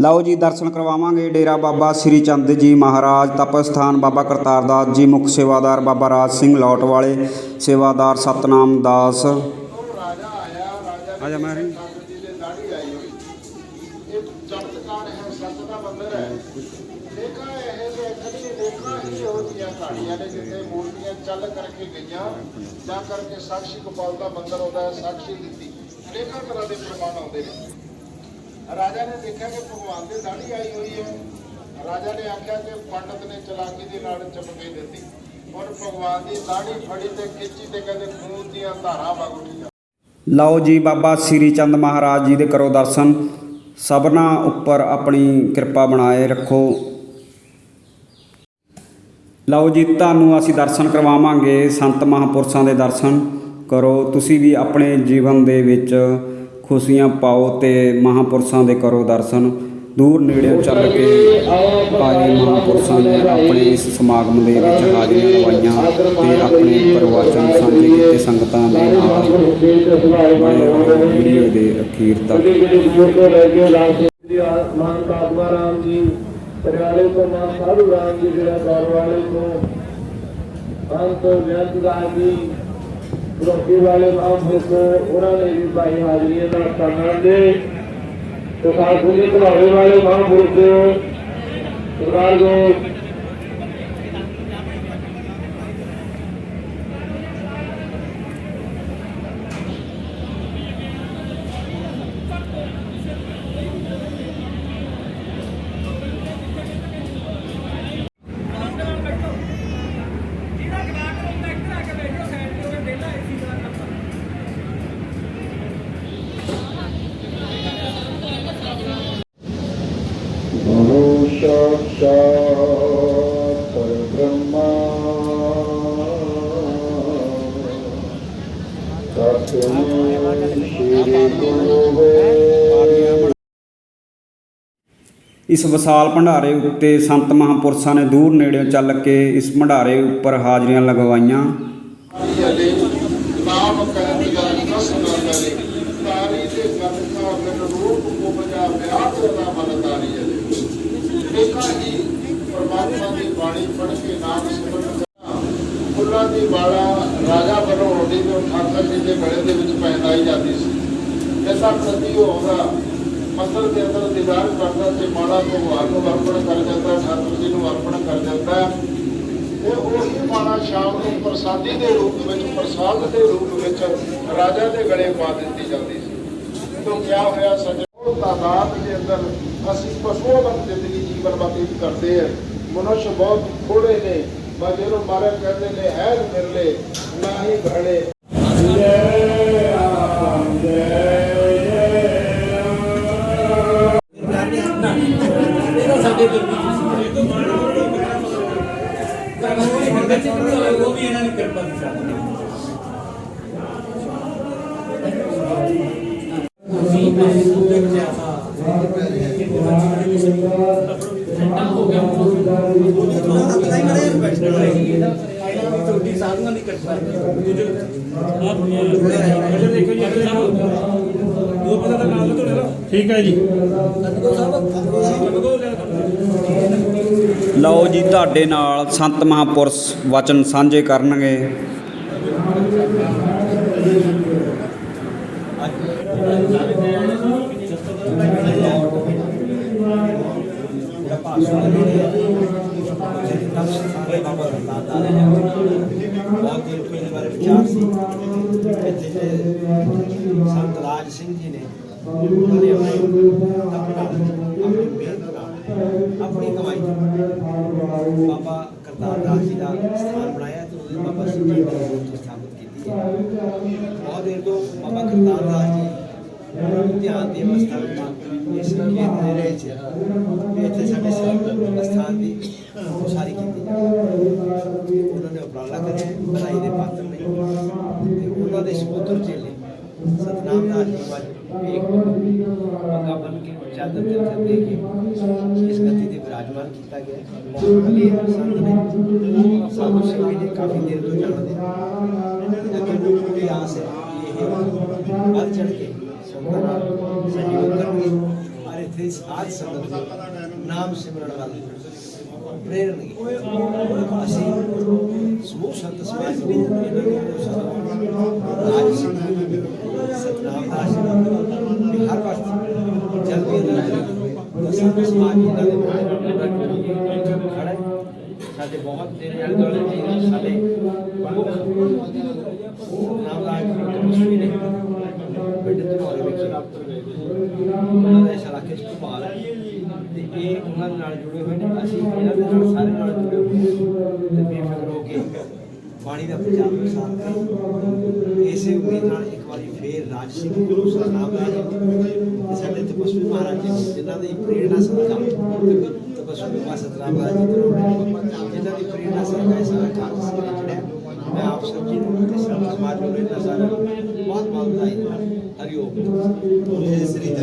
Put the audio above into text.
ਲਓ ਜੀ ਦਰਸ਼ਨ ਕਰਵਾਵਾਂਗੇ ਡੇਰਾ ਬਾਬਾ ਸ੍ਰੀ ਚੰਦ ਜੀ ਮਹਾਰਾਜ ਤਪਸਥਾਨ ਬਾਬਾ ਕਰਤਾਰ ਦਾਸ ਜੀ ਮੁੱਖ ਸੇਵਾਦਾਰ ਬਾਬਾ ਰਾਜ ਸਿੰਘ ਲੋਟ ਵਾਲੇ ਸੇਵਾਦਾਰ ਸਤਨਾਮ ਦਾਸ। ਰਾਜਾ ਆਇਆ ਰਾਜਾ ਆ ਜਾ ਮੈਂ ਚੱਲ ਕਰਕੇ ਗਈਆਂ। ਜਾਂ ਕਰਕੇ ਸਾਖੀ ਗੋਪਾਲ ਦਾ ਮੰਦਰ ਹੁੰਦਾ ਹੈ ਸਾਖੀ ਦਿੱਤੀ। ਅਨੇਕਾਂ ਤਰ੍ਹਾਂ ਦੇ ਪ੍ਰਮਾਣ ਆਉਂਦੇ ਨੇ। ਰਾਜਾ ਨੇ ਦੇਖਿਆ ਕਿ ਭਗਵਾਨ ਦੀ ਦਾੜੀ ਆਈ ਹੋਈ ਹੈ। ਰਾਜਾ ਨੇ ਆਖਿਆ ਕਿ ਪੰਡਤ ਨੇ ਚਲਾਕੀ ਦੇ ਨਾਲ ਚਮਕੇ ਦਿੱਤੀ। ਔਰ ਭਗਵਾਨ ਦੀ ਦਾੜੀ ਫੜੀ ਤੇ ਖਿੱਚੀ ਤੇ ਕਹਿੰਦੇ ਖੂਨ ਦੀਆਂ ਧਾਰਾਂ ਵਗ ਉੱਠੀਆਂ। ਲਓ ਜੀ ਬਾਬਾ ਸ੍ਰੀ ਚੰਦ ਮਹਾਰਾਜ ਜੀ ਦੇ ਕਰੋ ਦਰਸ਼ਨ। ਸਭਨਾ ਉੱਪਰ ਆਪਣੀ ਕਿਰਪਾ ਬਣਾਏ ਰੱਖੋ। ਲਓ ਜੀ, ਤੁਹਾਨੂੰ ਅਸੀਂ ਦਰਸ਼ਨ ਕਰਵਾਵਾਂਗੇ। ਸੰਤ ਮਹਾਂਪੁਰਸ਼ਾਂ ਦੇ ਦਰਸ਼ਨ ਕਰੋ। ਤੁਸੀਂ ਵੀ ਆਪਣੇ ਜੀਵਨ ਦੇ ਵਿੱਚ ਖੁਸ਼ੀਆਂ ਪਾਓ ਤੇ ਮਹਾਂਪੁਰਸ਼ਾਂ ਦੇ ਕਰੋ ਦਰਸ਼ਨ। ਦੂਰ ਨੇੜੇ ਚੱਲ ਕੇ ਆਏ ਮਹਾਂਪੁਰਸ਼ਾਂ ਨੇ ਆਪਣੇ ਇਸ ਸਮਾਗਮ ਦੇ ਵਿੱਚ ਹਾਜ਼ਰੀਆਂ ਲਵਾਈਆਂ ਤੇ ਆਪਣੇ ਪ੍ਰਵਚਨ ਸਾਂਝੇ ਕੀਤੇ ਸੰਗਤਾਂ ਦੇ ਨਾਲ ਵੀਡੀਓ ਦੇ ਅਖੀਰ ਤੱਕ। ਮਾਨ ਕਾਤਮਾ ਰਾਮ ਜੀ ਪਰਿਵਾਲੇ ਤੋਂ ਮਾਨ ਸਾਧੂ ਰਾਮ ਜੀ ਜਿਹੜਾ ਦੌਰ ਤੋਂ ਅੰਤ ਬੇਅੰਤ ਰਾਮ ਜੀ। ਰੋਕੀ ਵਾਲੇ ਮਾਂ ਕੋ ਉਹਨਾਂ ਨੇ ਵੀ ਭਾਈ ਹਾਜ਼ਰੀਆਂ ਦਾ ਸਨਮਾਨ ਦੇ ਤੇ ਖਾਸ ਵਾਲੇ ਮਹਾਂਪੁਰਖ ਸਰਦਾਰ साक्षात् परब्रह्मा तस्मै श्री गुरुवे ਇਸ ਵਿਸ਼ਾਲ ਭੰਡਾਰੇ ਉੱਤੇ ਸੰਤ ਮਹਾਂਪੁਰਸ਼ਾਂ ਨੇ ਦੂਰ ਨੇੜੇ ਚੱਲ ਕੇ ਇਸ ਭੰਡਾਰੇ ਉੱਪਰ ਹਾਜ਼ਰੀਆਂ ਲਗਵਾਈਆਂ ਯਲੇ ਨਾਮ ਕਹਿ ਜਨ ਕਸ ਨਾ ਕਰੇ ਤਾਰੀ ਦੇ ਗਨ ਕਾ ਬਿਨ ਰੂਪ ਕੋ ਬਜਾ ਦੀ ਕੇ ਨਾਮ ਸਿਮਰਨ ਫੁੱਲਾਂ ਦੀ ਬਾਲਾ ਰਾਜਾ ਵੱਲੋਂ ਹੁੰਦੀ ਠਾਕਰ ਜੀ ਦੇ ਗਲੇ ਦੇ ਵਿੱਚ ਪਹਿਨਾਈ ਜਾਂਦੀ ਸੀ। ਐਸਾ ਪ੍ਰਤੀ ਉਹ ਮੰਦਰ ਦੇ ਅੰਦਰ ਦੀਦਾਰ ਕਰਦਾ ਤੇ ਮਾਲਾ ਭਗਵਾਨ ਨੂੰ ਅਰਪਣ ਕਰ ਜਾਂਦਾ, ਠਾਕੁਰ ਜੀ ਨੂੰ ਅਰਪਣ ਕਰ ਜਾਂਦਾ। ਤੇ ਉਹੀ ਮਾਲਾ ਸ਼ਾਮ ਨੂੰ ਪ੍ਰਸਾਦੀ ਦੇ ਰੂਪ ਵਿੱਚ, ਪ੍ਰਸਾਦ ਦੇ ਰੂਪ ਵਿੱਚ ਰਾਜਾ ਦੇ ਗਲੇ ਪਾ ਦਿੱਤੀ ਜਾਂਦੀ ਸੀ। ਤੋਂ ਕਿਆ ਹੋਇਆ ਸੱਜਣੋ ਤਾਦਾਦ ਦੇ ਅੰਦਰ ਅਸੀਂ ਪਸ਼ੂਆਂ ਵਾਂਗ ਜ਼ਿੰਦਗੀ ਜੀਵਨ ਬਤੀਤ ਕਰਦੇ ਹਾਂ। ਮਨੁੱਖ ਬਹੁਤ ਥੋੜੇ ਨੇ ਜਿਹਨੂੰ ਮਾਰੇ ਕਹਿੰਦੇ ਨੇ ਹੈ ਮਿਰਲੇ ਨਾ ਹੀ ਘੜੇ ਉਹ ਵੀ ਇਹਨਾਂ ਨੇ ਕਿਰਪਾ ਕੀਤੀ ਸਾਧੂਆਂ ਦੀ ਕਿਰਪਾ ਠੀਕ ਹੈ ਜੀ। ਲਓ ਜੀ ਤੁਹਾਡੇ ਨਾਲ ਸੰਤ ਮਹਾਂਪੁਰਸ਼ ਵਚਨ ਸਾਂਝੇ ਕਰਨਗੇ। ਬਹੁਤ ਦੇਰ ਪਹਿਲੇ ਬਾਰੇ ਵਿਚਾਰ ਸੀ ਇੱਥੇ ਜੇ ਸੰਤ ਰਾਜ ਸਿੰਘ ਜੀ ਨੇ ਉਹਨਾਂ ਨੇ ਆਪਣੀ ਆਪਣਾ ਆਪਣੀ ਮਿਹਨਤ ਨਾਲ ਆਪਣੀ ਕਮਾਈ ਨਾਲ ਬਾਬਾ ਕਰਤਾਰ ਦਾਸ ਜੀ ਦਾ ਸਥਾਨ ਬਣਾਇਆ ਤੇ ਉਹਦੇ ਬਾਬਾ ਸਿੰਘ ਜੀ ਦੀ ਮੂਰਤੀ ਸਥਾਪਿਤ ਕੀਤੀ ਹੈ ਬਹੁਤ ਦੇਰ ਤੋਂ ਬਾਬਾ ਕਰਤਾਰ ਦਾਸ ਜੀ ਉਹਨਾਂ ਨੂੰ ਧਿਆਨ ਦੀ ਅਵਸਥਾ ਵਿੱਚ ਇਸ ਖੇਤ ਦੇ ਰਹੇ ਸੀ ਵੀ ਇੱਥੇ ਸਾਡੇ ਸਿਰ ਸਥਾਨ ਦੀ ਉਸਾਰੀ ਕੀਤੀ ਜਾਵੇ ਉਹਨਾਂ ਨੇ ਉਪਰਾਲਾ ਕਰਿਆ ਵਧਾਈ ਦੇ ਪਾਤਰ ਨੇ ਤੇ ਉਹਨਾਂ ਦੇ ਸਪੁੱਤਰ ਚੇਲੇ ਸਤਨਾਮ ਦਾਸ ਜੀ ਵੱਲ ਵੇਖ ਪੱਗਾ ਬਣ ਕੇ ਚਾਦਰ ਤੇ ਉੱਤੇ ਦੇ ਕੇ ਇਸ ਗੱਦੀ ਤੇ ਵਿਰਾਜਮਾਨ ਕੀਤਾ ਗਿਆ ਅਲੀ ਸੰਤ ਨੇ ਸਾਧੂ ਸਿੰਘ ਜੀ ਨੇ ਕਾਫੀ ਦੇਰ ਤੋਂ ਜਾਣਦੇ ਨੇ ਅੱਗੇ ਨੂੰ ਪੂਰੀ ਆਸ ਹੈ ਕਿ ਇਹ ਵੱਧ ਚੜ ਕੇ ਸੰਤਾਂ ਨਾਲ ਸਹਿਯੋਗ ਕਰਨਗੇ ਔਰ ਇੱਥੇ ਇੱਥੇ ਸਾਧ ਸੰਗਤ ਨੂੰ ਨਾਮ ਸਿਮਰਨ ਵੱਲ ਪ੍ਰੇਰਨ ਕੀਤੀ ਅਸੀਂ ਸਮੂਹ ਸੰਤ ਸਮਾਜ ਨੂੰ ਇਹਨਾਂ ਨੂੰ ਰਾਜ ਸਿੰਘ ਸਤਨਾਮ ਦਾਸ ਜੀ ਨੇ ਹਰ ਵਕਤ ਜਲਦੀ ਨਾਲ ਸੰਤ ਸਮਾਜ ਇਹਨਾਂ ਦੇ ਨਾਲ ਖੜਾ ਹੈ। ਸਾਡੇ ਬਹੁਤ ਦੇਰ ਵਾਲੇ ਦੁਆਲੇ ਜੀ ਸਾਡੇ ਮੁੱਖ ਨਾਮ ਦਾ ਤਪਸਵੀ ਨੇ ਪਿੰਡ ਧਨੌਲੇ ਵਿਖੇ ਉਹਨਾਂ ਦਾ ਇਸ ਇਲਾਕੇ 'ਚ ਭੁਪਾਲ ਤੇ ਇਹ ਉਹਨਾਂ ਨਾਲ ਜੁੜੇ ਹੋਏ ਨੇ। ਅਸੀਂ ਇਹਨਾਂ ਦੇ ਨਾਲ ਸਾਰੇ ਨਾਲ ਜੁੜੇ ਹੋਏ ਤੇ ਬੇਫਿਕਰ ਹੋ ਕੇ ਬਾਣੀ ਦਾ ਪ੍ਰਚਾਰ ਪ੍ਰਸਾਰ ਕਰੀਏ। ਇਸੇ ਉਮੀਦ ਨਾਲ ਇੱਕ ਵਾਰੀ ਫੇਰ ਰਾਜ ਸਿੰਘ ਗੁਰੂ ਸਾਹਿਬ ਰਾਜ ਤੇ ਸਾਡੇ ਤਪਸਵੀ ਮਹਾਰਾਜ ਜੀ, ਜਿਨ੍ਹਾਂ ਦੀ ਪ੍ਰੇਰਣਾ ਸਦਕਾ ਤਪਸਵੀ ਸਤਨਾਮ ਰਾਜ ਜੀ ਤੋਂ ਜਿਨ੍ਹਾਂ ਦੀ ਪ੍ਰੇਰਣਾ ਸਦਕਾ ਸਾਰਾ ਕਾਰਜ ਸਿਰੇ ਚੜਿਆ ਮੈਂ ਆਪ ਸਭ ਜੀ ਨੂੰ ਤੇ ਸਰਬ ਸਮਾਜ ਨੂੰ ਇਹਨਾਂ ਸਾਰਾ ਬਹੁਤ ਬਹੁਤ ਵਧਾਈ ਦਿੰਦਾ ਜੈ ਸ੍ਰੀ